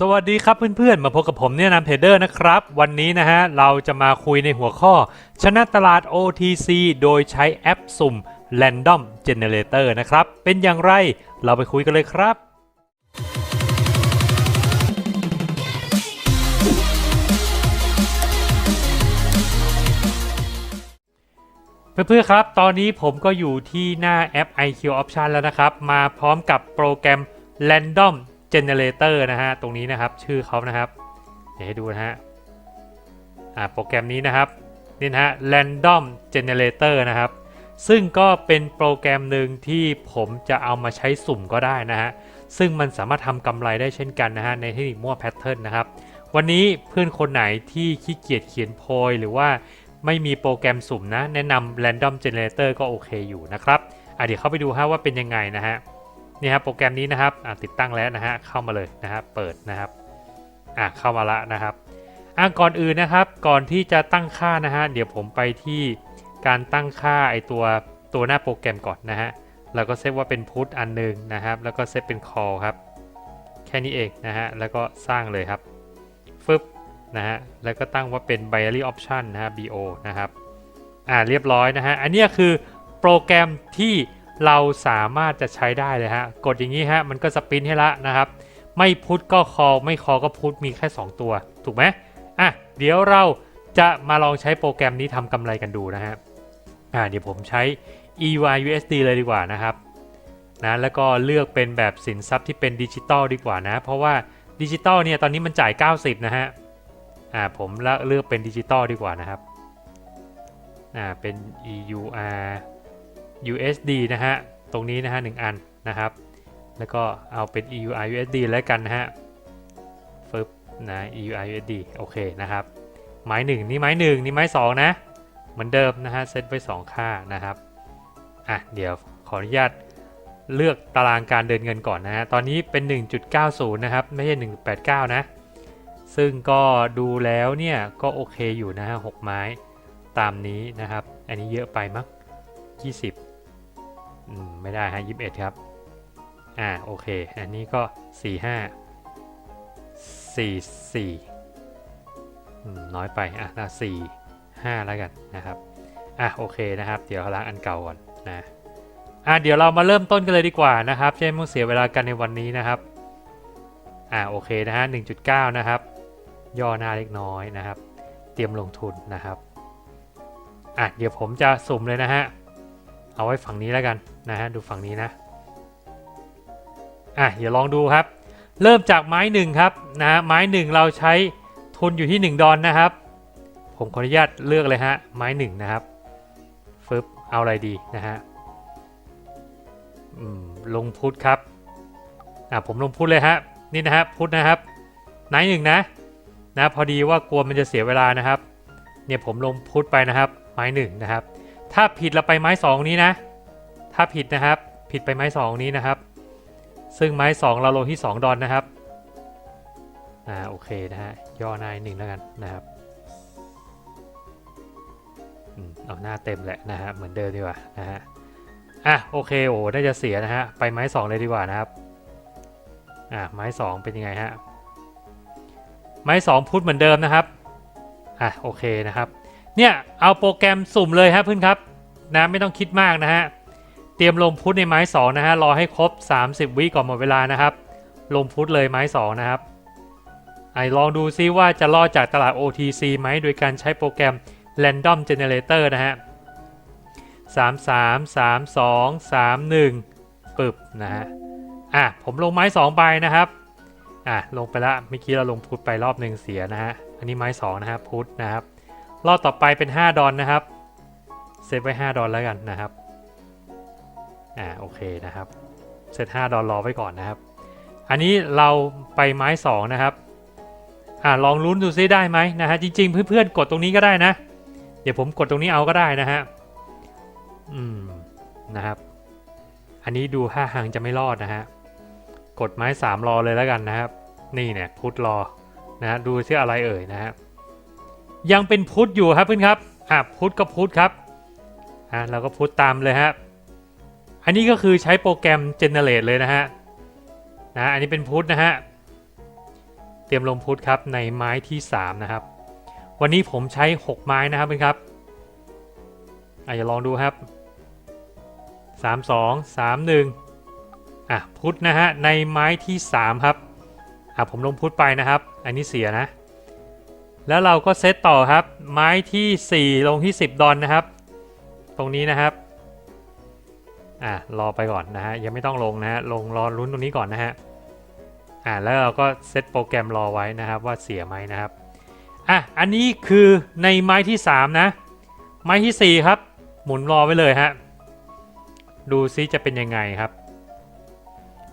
สวัสดีครับเพื่อนๆ มาพบกับผมเนี่ยนำเทรดเดอร์นะครับ วันนี้นะฮะ เราจะมาคุยในหัวข้อ ชนะตลาด OTC โดยใช้แอปสุ่ม Random Generator นะครับ เป็นอย่างไรเราไปคุยกันเลยครับเพื่อนๆครับ ตอนนี้ผมก็อยู่ที่หน้าแอป IQ Option แล้วนะครับ มาพร้อมกับโปรแกรม Random Generator นะฮะ ตรงนี้นะครับ ชื่อเขานะครับ เดี๋ยวให้ดูนะฮะ อ่า โปรแกรมนี้นะครับ นี่นะฮะ Random Generator นะครับ ซึ่งก็เป็นโปรแกรมหนึ่งที่ผมจะเอามาใช้สุ่มก็ได้นะฮะ ซึ่งมันสามารถทำกำไรได้เช่นกันนะฮะ ในเทคนิคมั่วแพทเทิร์นนะครับ วันนี้เพื่อนคนไหนที่ขี้เกียจเขียนโพยหรือว่าไม่มีโปรแกรมสุ่มนะ แนะนำ Random Generator ก็โอเคอยู่นะครับอะเดี๋ยวเข้าไปดูฮะว่าเป็นยังไงนะฮะ นี่ครับโปรแกรมนี้นะครับติดตั้งแล้วนะฮะเข้ามาเลยนะฮะเปิดนะครับอะเข้ามาละนะครับอะก่อนอื่นนะครับ ก่อนที่จะตั้งค่านะฮะเดี๋ยวผมไปที่การตั้งค่าไอตัวตัวหน้าโปรแกรมก่อนนะฮะแล้วก็เซตว่าเป็นพุทอันหนึงนะครับ แล้วก็เซตเป็น call ครับ แค่นี้เองนะฮะแล้วก็สร้างเลยครับฟึบนะฮะแล้วก็ตั้งว่าเป็น binary option นะฮะ bo นะครับอ่าเรียบร้อยนะฮะอันนี้คือโปรแกรมที่ เราสามารถจะใช้ได้เลยฮะ กดอย่างนี้ฮะ มันก็สปินให้ละนะครับ ไม่พุทก็คอไม่คอก็พุทมีแค่ 2 ตัว ถูกไหมอะ เดี๋ยวเราจะมาลองใช้โปรแกรมนี้ทำกำไรกันดูนะฮะ อ่า เดี๋ยวผมใช้ EUR USD เลยดีกว่านะครับ นะ แล้วก็เลือกเป็นแบบสินทรัพย์ที่เป็นดิจิตอลดีกว่านะ เพราะว่าดิจิตอลเนี่ยตอนนี้มันจ่าย 90 นะฮะ อ่า ผมเลือกเป็นดิจิตอลดีกว่านะครับ อ่า เป็น EUR USD นะฮะ ตรงนี้นะฮะหนึ่งอันนะครับ แล้วก็เอาเป็น EUR USD แล้วกันนะฮะฟึบนะ EUR USD โอเคนะครับ ไม้หนึ่งนี่ไม้หนึ่งนี่ไม้สองนะ เหมือนเดิมนะฮะ เซตไว้สองค่านะครับ อะ เดี๋ยวขออนุญาตเลือกตารางการเดินเงินก่อนนะฮะ ตอนนี้เป็น 1.90 นะครับ ไม่ใช่ 1.89 นะ ซึ่งก็ดูแล้วเนี่ย ก็โอเคอยู่นะฮะ 6 ไม้ตามนี้นะครับ อันนี้เยอะไปมั้ง20 อืมไม่ได้ฮะ21ครับ อ่าโอเค อันนี้ก็45 44อืมน้อยไป อะน่า4 5แล้วกันนะครับ อะโอเคนะครับ เดี๋ยวล้างอันเก่าก่อนนะ อะเดี๋ยวเรามาเริ่มต้นกันเลยดีกว่านะครับจะไม่ต้องเสียเวลากันในวันนี้นะครับ อ่าโอเคนะฮะ1.9นะครับ ย่อหน้าเล็กน้อยนะครับ เตรียมลงทุนนะครับ อะเดี๋ยวผมจะสุ่มเลยนะฮะ เอาไว้ฝั่งนี้แล้วกันนะฮะดูฝั่งนี้นะอะเดี๋ยวลองดูครับ เริ่มจากไม้หนึ่งครับนะฮะไม้หนึ่งเราใช้ทุนอยู่ที่ 1 ดอนนะครับ ผมขออนุญาตเลือกเลยฮะไม้หนึ่งนะครับฟึบเอาอะไรดีนะฮะลงพุทครับอะผมลงพุทเลยฮะนี่นะฮะพุทนะครับไนหนึ่งนะนะพอดีว่ากลัวมันจะเสียเวลานะครับ เนี่ยผมลงพุทไปนะครับ ไม้หนึ่งนะครับ ถ้าผิดเราไปไม้สองนี้นะ ถ้าผิดนะครับ ผิดไปไม้สองนี้นะครับ ซึ่งไม้สองเราลงที่ 2 ดอนนะครับ อ่า โอเคนะฮะ ย่อหน้าหนึ่งแล้วกันนะครับอเอาหน้าเต็มแหละนะฮะ เหมือนเดิมดีกว่านะฮะ อะ โอเค โอ้น่าจะเสียนะฮะ ไปไม้สองเลยดีกว่านะครับ อ่าไม้สองเป็นยังไงฮะ ไม้สองพุทธเหมือนเดิมนะครับ อะ โอเคนะครับ เนี่ยเอาโปรแกรมสุ่มเลยครับเพื่อนครับนะไม่ต้องคิดมากนะฮะเตรียมลงพุทในไม้2นะฮะรอให้ครบ 30 วิก่อนหมดเวลานะครับลงพุทเลยไม้2นะครับไอลองดูซิว่าจะรอดจากตลาด OTC ไหมโดยการใช้โปรแกรม Random Generator นะฮะ3 3 3 2 3 1 ปึบนะฮะอะผมลงไม้2ใบนะครับอะลงไปละเมื่อกี้เราลงพุทไปรอบหนึ่งเสียนะฮะอันนี้ไม้2นะครับพุทนะครับ รอบต่อไปเป็น 5 ดอนนะครับเซฟไว้ 5 ดอนแล้วกันนะครับอ่าโอเคนะครับเซต5ดอลร์ไว้ก่อนนะครับ อันนี้เราไปไม้ 2 นะครับอ่าลองลุ้นดูซิได้ไหมนะฮะจริงๆ เพื่อนๆกดตรงนี้ก็ได้นะ เดี๋ยวผมกดตรงนี้เอาก็ได้นะฮะอืมนะครับ อันนี้ดูท่าทางจะไม่รอดนะฮะกดไม้ 3 รอเลยแล้วกันนะครับ นี่เนี่ยพุทธรอนะฮะดูซิอะไรเอ่ยนะฮะ ยังเป็นพุทธอยู่ครับเพื่อนครับอะพุทธก็พุทธครับอะเราก็พุทธตามเลยครับอันนี้ก็คือใช้โปรแกรม generate เลยนะฮะนะอันนี้เป็นพุทธนะฮะเตรียมลงพุทธครับในไม้ที่ 3 นะครับ วันนี้ผมใช้ 6 ไม้นะครับเพื่อนครับอาจจะลองดูครับ 3 2 3 1อะพุทธนะฮะในไม้ที่ 3 ครับอะผมลงพุทธไปนะครับ อันนี้เสียนะ แล้วเราก็เซตต่อครับ ไม้ที่ 4 ลงที่ 10 ดอนนะครับ ตรงนี้นะครับอะรอไปก่อนนะฮะยังไม่ต้องลงนะฮะลงรอลุ้นตรงนี้ก่อนนะฮะอะแล้วเราก็เซตโปรแกรมรอไว้นะครับว่าเสียไหมนะครับอะอันนี้คือในไม้ที่ 3 นะ ไม้ทีสี่4 ครับ หมุนรอไว้เลยฮะดูซิจะเป็นยังไงครับ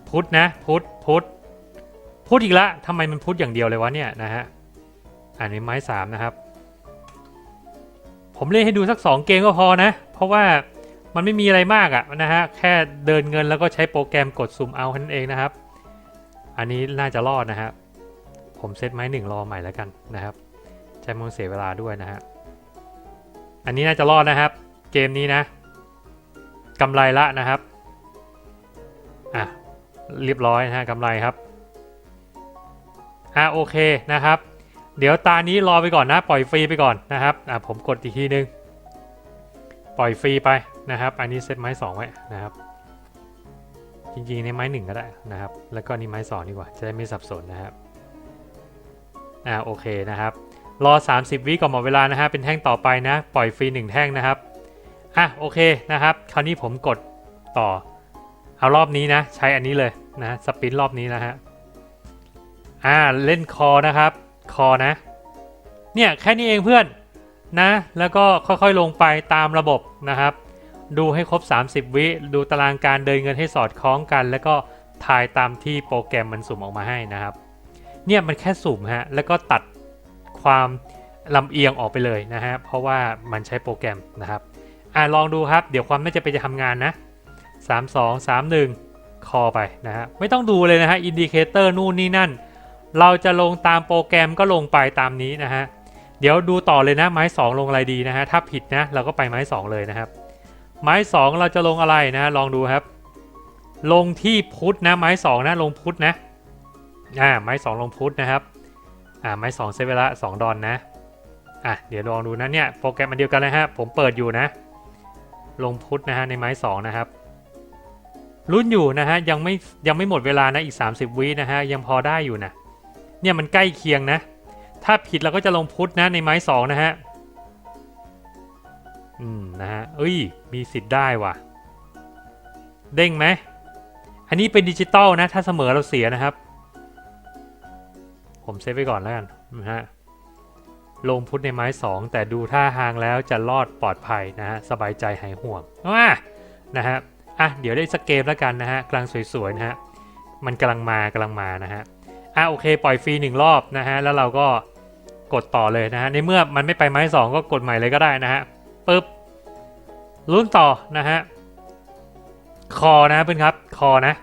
พุทธนะ พุทธพุทธพุทธอีกละทำไมมันพุทธอย่างเดียวเลยวะเนี่ยนะฮะ อันนี้ไม้สามนะครับ ผมเล่นให้ดูสัก2เกมก็พอนะ เพราะว่ามันไม่มีอะไรมากอะนะฮะ แค่เดินเงินแล้วก็ใช้โปรแกรมกดซูมเอาแค่นั้นเองนะครับ อันนี้น่าจะรอดนะฮะผมเซตไม้หนึ่งรอใหม่แล้วกันนะครับใช้มันเสียเวลาด้วยนะฮะ อันนี้น่าจะรอดนะครับ เกมนี้นะกำไรละนะครับ อะ เรียบร้อยนะฮะกำไรครับ อะโอเคนะครับ เดี๋ยวตานี้รอไปก่อนนะ ปล่อยฟรีไปก่อนนะครับอะผมกดอีกทีนึง ปล่อยฟรีไปนะครับ อันนี้เซตไม้2ไว้นะครับ จริงๆในไม้หนึ่งก็ได้นะครับ แล้วก็นี่ไม้สองดีกว่า จะได้ไม่สับสนนะครับอ่าโอเคนะครับ รอ 30 วิก่อนหมดเวลานะฮะเป็นแท่งต่อไปนะ ปล่อยฟรี 1 แท่งนะครับอะโอเคนะครับ คราวนี้ผมกดต่อ เอารอบนี้นะ ใช้อันนี้เลยนะสปินรอบนี้นะฮะอ่าเล่นคอนะครับ อนะ เนี่ยแค่นี้เองเพื่อนนะ แล้วก็ค่อยๆลงไปตามระบบนะครับ ดูให้ครบ 30 วิดูตารางการเดินเงินให้สอดคล้องกัน แล้วก็ถ่ายตามที่โปรแกรมมันสุ่มออกมาให้นะครับ เนี่ยมันแค่สุ่มฮะแล้วก็ตัดความลำเอียงออกไปเลยนะฮะเพราะว่ามันใช้โปรแกรมนะครับอ่าลองดูครับ เดี๋ยวความน่าจะไปจะทำงานนะ 3 2 3 1 คอไปนะฮะไม่ต้องดูเลยนะฮะอินดิเคเตอร์นู่นนี่นั่น เราจะลงตามโปรแกรมก็ลงไปตามนี้นะฮะ เดี๋ยวดูต่อเลยนะไม้ 2 ลงอะไรดีนะฮะ ถ้าผิดนะเราก็ไปไม้ 2 เลยนะครับ ไม้ 2 เราจะลงอะไรนะ ลองดูครับ ลงที่พุทธนะไม้ 2 นะลงพุทธนะอ่าไม้ 2 ลงพุทธนะครับอ่าไม้ 2 เซฟเวลา2ดอนนะอะเดี๋ยวลองดูนะเนี่ยโปรแกรมมันเดียวกันเลยฮะผมเปิดอยู่นะ ลงพุทธนะฮะในไม้ 2 นะครับรุ่นอยู่นะฮะยังไม่ยังไม่หมดเวลานะอีก 30 วินะฮะยังพอได้อยู่นะ เนี่ยมันใกล้เคียงนะ ถ้าผิดเราก็จะลงพุทธนะในไม้2นะฮะ อืมนะฮะ เอ้ย มีสิทธิ์ได้ว่ะ เด้งไหม อันนี้เป็นดิจิตอลนะ ถ้าเสมอเราเสียนะครับ ผมเซฟไว้ก่อนแล้วกันนะฮะ ลงพุทธในไม้2แต่ดูท่าทางแล้วจะรอดปลอดภัยนะฮะ สบายใจหายห่วงว่านะฮะ อะ เดี๋ยวได้สกเกมแล้วกันนะฮะ กลางสวยๆนะฮะ มันกำลังมากำลังมานะฮะ อะโอเค ปล่อยฟรีหนึ่งรอบนะฮะแล้วเราก็กดต่อเลยนะฮะในเมื่อมันไม่ไปไม้สองก็กดใหม่เลยก็ได้นะฮะปึ๊บลุ้นต่อนะฮะคอนะเพื่อนครับคอนะ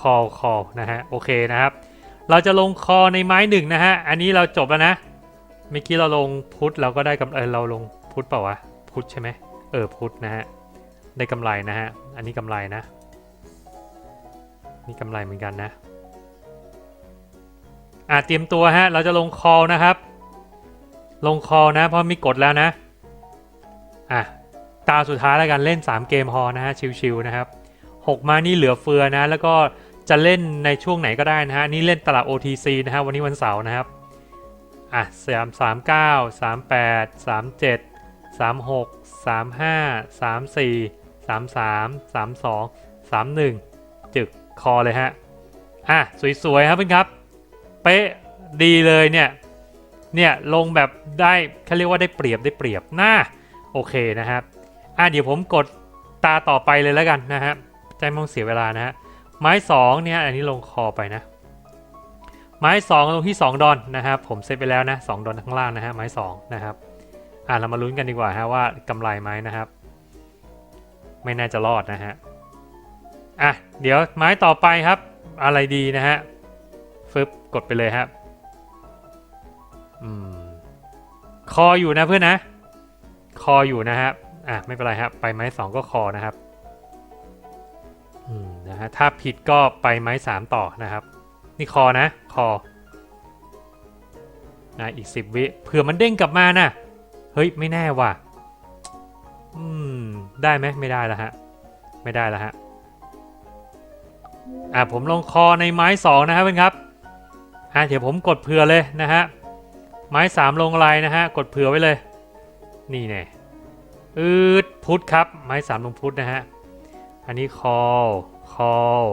คอคอนะฮะโอเคนะครับ เราจะลงคอในไม้หนึ่งนะฮะอันนี้เราจบแล้วนะเมื่อกี้เราลงพุทธเราก็ได้กำเออเราลงพุทธเปล่าวะพุทธใช่ไหมเออพุทธนะฮะได้กำไรนะฮะอันนี้กำไรนะนี่กำไรเหมือนกันนะ อะเตรียมตัวฮะ เราจะลงคอนะครับ ลงคอนะ เพราะมีกดแล้วนะ อะ ตาสุดท้ายแล้วกันเล่น 3 เกมพอนะฮะ ชิวๆนะครับ 6 มานี่เหลือเฟือนะ แล้วก็จะเล่นในช่วงไหนก็ได้นะฮะ นี่เล่นตลาด OTC นะฮะ วันนี้วันเสาร์นะครับ อะสามสามเก้าสามแปดสามเจ็ดสามหกสามห้าสามสี่สามสามสามสองสามหนึ่งจึกคอเลยฮะ อะ สวยๆครับเพื่อนครับ เป๊ะดีเลยเนี่ยเนี่ยลงแบบได้เขาเรียกว่าได้เปรียบได้เปรียบหน้าโอเคนะครับอะเดี๋ยวผมกดตาต่อไปเลยแล้วกันนะฮะใจมองเสียเวลานะฮะไม้สองเนี่ยอันนี้ลงคอไปนะ ไม้สองลงที่ 2 ดอนนะครับผมเซตไปแล้วนะ2ดอนข้างล่างนะฮะไม้ 2 นะครับอะเรามาลุ้นกันดีกว่าฮะว่ากำไรไหมนะครับ ไม่น่าจะรอดนะฮะอะเดี๋ยวไม้ต่อไปครับอะไรดีนะฮะ กดไปเลยครับอืมคออยู่นะเพื่อนนะ คออยู่นะครับอะไม่เป็นไรครับไปไม้สองก็คอนะครับอืมนะฮะถ้าผิดก็ไปไม้สามต่อนะครับ นี่คอนะ คอนะอีก10วิเผื่อมันเด้งกลับมานะเฮ้ยไม่แน่ว่ะอืมได้ไหมไม่ได้แล้วฮะไม่ได้แล้วฮะอะผมลงคอในไม้สองนะครับเพื่อนครับ อะเดี๋ยวผมกดเผื่อเลยนะฮะไม้สามลงอะไรนะฮะกดเผื่อไว้เลย นี่แน่อืดพุทธครับ ไม้สามลงพุทธนะฮะอันนี้ call call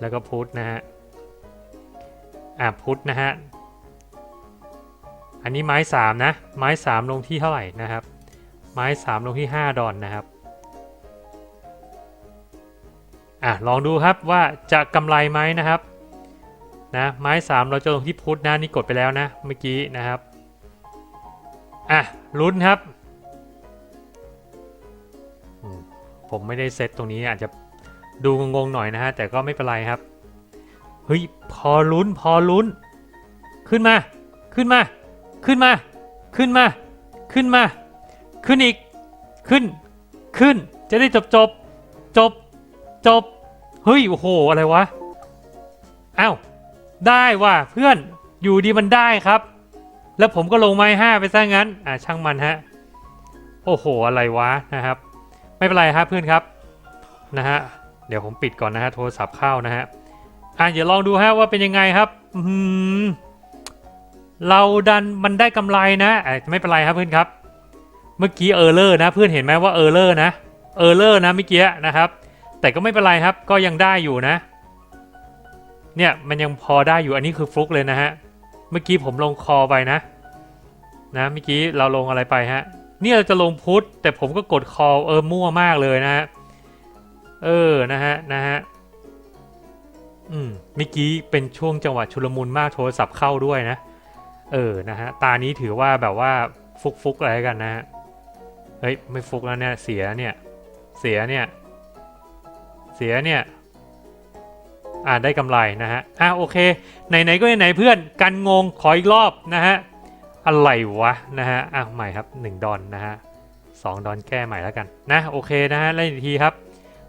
แล้วก็พุทธนะฮะอะพุทธนะฮะอันนี้ไม้สามนะ ไม้สามลงที่เท่าไหร่นะครับ ไม้สามลงที่ห้าดอนนะครับอะลองดูครับว่าจะกำไรไหมนะครับ นะไม้สามเราจะลงที่พุทธนะนี่กดไปแล้วนะเมื่อกี้นะครับอะลุ้นครับ ผมไม่ได้เซตตรงนี้อาจจะดูงงๆหน่อยนะฮะแต่ก็ไม่เป็นไรครับเฮ้ยพอลุ้นพอลุ้น ขึ้นมา ขึ้นมา ขึ้นมา ขึ้นมา ขึ้นมา ขึ้นอีก ขึ้น ขึ้น จะได้จบจบ จบ จบ เฮ้ย โอ้โห อะไรวะ อ้าว ได้ว่ะเพื่อนอยู่ดีมันได้ครับ แล้วผมก็ลงไม้ห้าไปซะงั้น อ่าช่างมันฮะ โอ้โห อะไรวะนะครับ ไม่เป็นไรครับเพื่อนครับนะฮะเดี๋ยวผมปิดก่อนนะฮะโทรศัพท์เข้านะฮะอะเดี๋ยวลองดูฮะว่าเป็นยังไงครับอืมเราดันมันได้กำไรนะอะไม่เป็นไรครับเพื่อนครับ เมื่อกี้เออร์เลอร์นะเพื่อนเห็นไหมว่าเออร์เลอร์นะเออร์เลอร์นะเมื่อกี้นะครับ แต่ก็ไม่เป็นไรครับก็ยังได้อยู่นะ เนี่ยมันยังพอได้อยู่อันนี้คือฟลุกเลยนะฮะ เมื่อกี้ผมลงคอไปนะนะเมื่อกี้เราลงอะไรไปฮะเนี่ยเราจะลงพุทธแต่ผมก็กดคอเออมั่วมากเลยนะฮะเออนะฮะนะฮะอืมเมื่อกี้เป็นช่วงจังหวะชุลมุนมากโทรศัพท์เข้าด้วยนะ เออนะฮะตานี้ถือว่าแบบว่าฟุกฟุกๆอะไรกันนะฮะเฮ้ยไม่ฟุกแล้วเนี่ยเสียเนี่ยเสียเนี่ยเสียเนี่ย อ่าได้กำไรนะฮะอ่าโอเคไหนๆก็ไหนๆเพื่อนกันงงขออีกรอบนะฮะอะไรวะนะฮะอะใหม่ครับ 1 ดอนนะฮะสองดอนแก้ใหม่แล้วกันนะโอเคนะฮะเล่นอีกทีครับ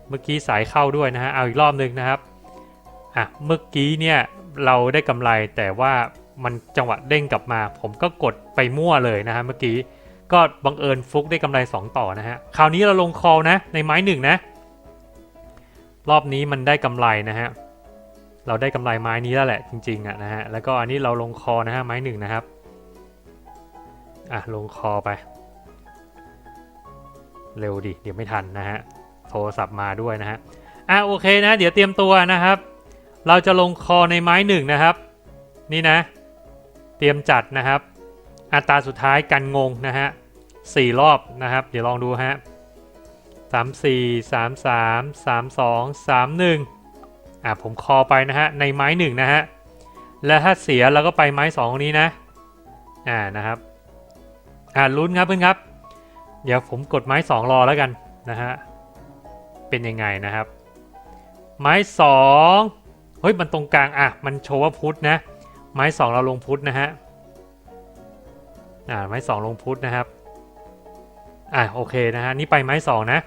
เมื่อกี้สายเข้าด้วยนะฮะเอาอีกรอบหนึ่งนะครับอะเมื่อกี้เนี่ยเราได้กำไรแต่ว่ามันจังหวะเด้งกลับมา ผมก็กดไปมั่วเลยนะฮะเมื่อกี้ก็บังเอิญฟุกได้กำไร 2 ต่อนะฮะคราวนี้เราลงคอลนะในไม้หนึ่งนะรอบนี้มันได้กำไรนะฮะ เราได้กำไรไม้นี้แล้วแหละจริงๆอะนะฮะแล้วก็อันนี้เราลงคอนะฮะไม้หนึ่งนะครับอะลงคอไป เร็วดิเดี๋ยวไม่ทันนะฮะโทรศัพท์มาด้วยนะฮะอะโอเคนะ เดี๋ยวเตรียมตัวนะครับ เราจะลงคอในไม้หนึ่งนะครับ นี่นะ เตรียมจัดนะครับ อัตราสุดท้ายกันงงนะฮะสี่รอบนะครับ เดี๋ยวลองดูฮะสามสี่สามสามสามสองสามหนึ่ง อะผมคอไปนะฮะในไม้หนึ่งนะฮะและถ้าเสียเราก็ไปไม้สองนี้นะอ่านะครับอ่าลุ้นครับเพื่อนครับ เดี๋ยวผมกดไม้สองรอแล้วกันนะฮะเป็นยังไงนะครับ ไม้สองเฮ้ยมันตรงกลางอะมันโชว์ว่าพุทธนะ ไม้สองเราลงพุทธนะฮะอ่าไม้สองลงพุทธนะครับอ่าโอเคนะฮะนี่ไปไม้สองนะ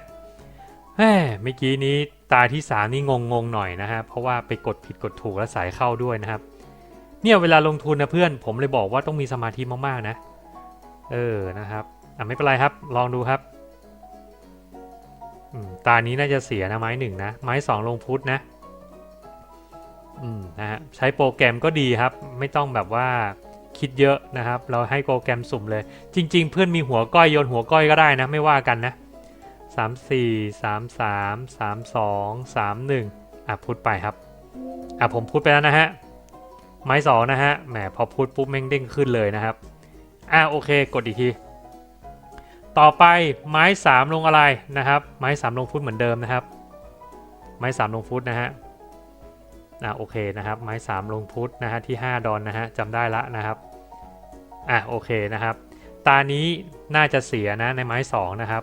แหมเมื่อกี้นี้ ตาที่สามนี่งงงหน่อยนะฮะเพราะว่าไปกดผิดกดถูกแล้วสายเข้าด้วยนะครับ เนี่ยเวลาลงทุนนะเพื่อนผมเลยบอกว่าต้องมีสมาธิมากๆนะ เออนะครับอะไม่เป็นไรครับ ลองดูครับตานี้น่าจะเสียนะไม้หนึ่งนะไม้สองลงพุทธนะอืมนะฮะใช้โปรแกรมก็ดีครับ ไม่ต้องแบบว่าคิดเยอะนะครับ เราให้โปรแกรมสุ่มเลย จริง ๆ เพื่อนมีหัวก้อยโยนหัวก้อยก็ได้นะ ไม่ว่ากันนะ สามสี่สามสามสามสองสามหนึ่งอะพูดไปครับอะผมพูดไปแล้วนะฮะ ไม้สองนะฮะ แหมพอพูดปุ๊บแม่งเด้งขึ้นเลยนะครับ อะโอเค กดอีกที ต่อไปไม้สามลงอะไรนะครับ ไม้สามลงฟุตเหมือนเดิมนะครับ ไม้สามลงฟุตนะฮะ อะโอเคนะครับ ไม้3ลงพุทธนะฮะที่ 5 ดอนนะฮะจำได้ละนะครับ อะโอเคนะครับ ตานี้น่าจะเสียนะในไม้2นะครับ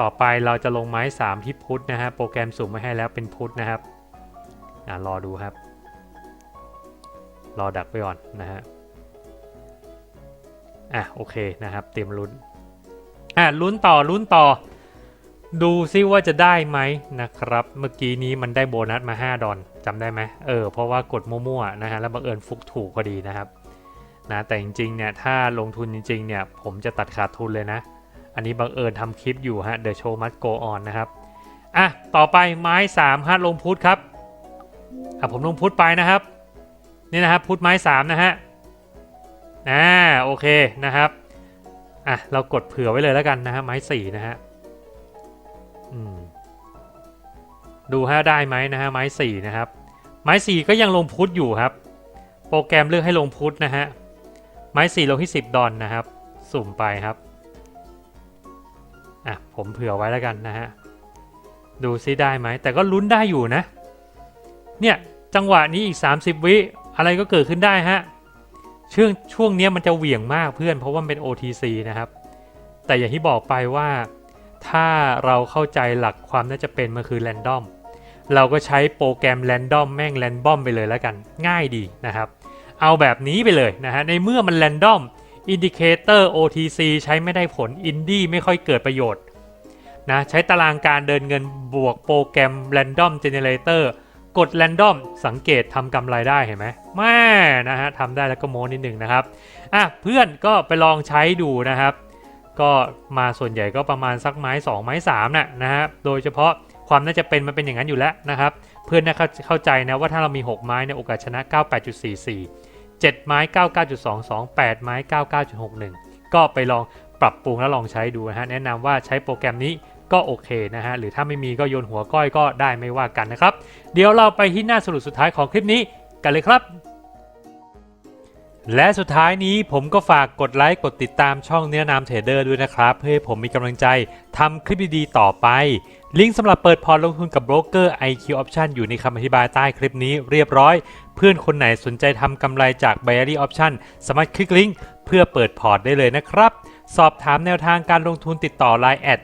ต่อไปเราจะลงไม้3ที่พุทธนะฮะโปรแกรมสุ่มไว้ให้แล้วเป็นพุทธนะครับอะรอดูครับ รอดักไปก่อนนะฮะอะโอเคนะครับเตรียมลุ้นอะลุ้นต่อลุ้นต่อ ดูซิว่าจะได้ไหมนะครับ เมื่อกี้นี้มันได้โบนัสมา 5 ดอนจำได้ไหมเออเพราะว่ากดมั่วๆนะฮะแล้วบังเอิญฟุกถูกพอดีนะครับนะแต่จริงๆเนี่ยถ้าลงทุนจริงๆเนี่ยผมจะตัดขาดทุนเลยนะ อันนี้บังเอิญทำคลิปอยู่ฮะ The Show Must Go On นะครับ อะ ต่อไปไม้3ฮะลงพุทธครับ อะผมลงพุทธไปนะครับ นี่นะครับพุทธไม้3นะฮะอ่าโอเคนะครับ อะเรากดเผื่อไว้เลยแล้วกันนะฮะไม้4นะฮะ อืม ดูฮะได้ไหมนะฮะไม้4นะครับ ไม้4ก็ยังลงพุทธอยู่ครับ โปรแกรมเลือกให้ลงพุทธนะฮะ ไม้4ลงที่ 10 ดอลนะครับ สุ่มไปครับ อะผมเผื่อไว้แล้วกันนะฮะ ดูซิได้ไหม แต่ก็ลุ้นได้อยู่นะ เนี่ย จังหวะนี้อีก 30 วิอะไรก็เกิดขึ้นได้ฮะช่วงช่วงนี้มันจะเหวี่ยงมากเพื่อนเพราะว่ามันเป็น OTC นะครับ แต่อย่างที่บอกไปว่าถ้าเราเข้าใจหลักความน่าจะเป็นมันคือ Random เราก็ใช้โปรแกรม Random แม่ง Random ไปเลยแล้วกัน ง่ายดีนะครับ เอาแบบนี้ไปเลยนะฮะในเมื่อมันเรนดอม Random Indicator OTC ใช้ไม่ได้ผล Indie ไม่ค่อยเกิดประโยชน์นะใช้ตารางการเดินเงินบวกโปรแกรม Random Generator กด Random สังเกตทำกำไรได้เห็นไหมแม่นะฮะทำได้แล้วก็โม้นิดหนึ่งนะครับอะเพื่อนก็ไปลองใช้ดูนะครับ ก็มาส่วนใหญ่ก็ประมาณสักไม้ 2 ไม้3น่ะนะฮะโดยเฉพาะความน่าจะเป็นมันเป็นอย่างนั้นอยู่แล้วนะครับ เพื่อนน่าเข้าเข้าใจนะว่าถ้าเรามี 6 ไม้เนี่ยโอกาสชนะ 98.44 7 ไม้ 99.22 8 ไม้ 99.61 ก็ไปลองปรับปรุงแล้วลองใช้ดูนะฮะ แนะนำว่าใช้โปรแกรมนี้ก็โอเคนะฮะ หรือถ้าไม่มีก็โยนหัวก้อยก็ได้ไม่ว่ากันนะครับ เดี๋ยวเราไปที่หน้าสรุปสุดท้ายของคลิปนี้กันเลยครับ และสุดท้ายนี้ผมก็ฝากกดไลค์กดติดตามช่องเนื้อนามเทรดเดอร์ด้วยนะครับ เพื่อให้ผมมีกำลังใจทำคลิปดีๆต่อไป ลิงก์สำหรับเปิดพอร์ตลงทุนกับโบรกเกอร์ IQ Option อยู่ในคำอธิบายใต้คลิปนี้เรียบร้อย เพื่อนคนไหนสนใจทำกำไรจาก b a r y Option สามารถคลิกลิงก์เพื่อเปิดพอร์ตได้เลยนะครับ สอบถามแนวทางการลงทุนติดต่อ Line แอด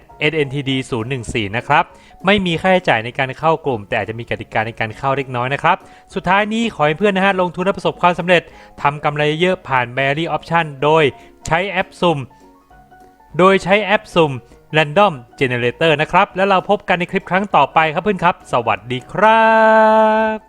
@ntd 0 1 4 นะครับ ไม่มีค่าใช้จ่ายในการเข้ากลุ่ม แต่อาจจะมีกติกาในการเข้าเล็กน้อยนะครับ สุดท้ายนี้ขอให้เพื่อนนะฮะลงทุนและประสบความสำเร็จทำกำไรเยอะผ่าน b a r y Option โดยใช้แอปซุ่มโดยใช้แอปซุ่ม Random Generator นะครับ แล้วเราพบกันในคลิปครั้งต่อไปครับเพื่อนครับ สวัสดีครับ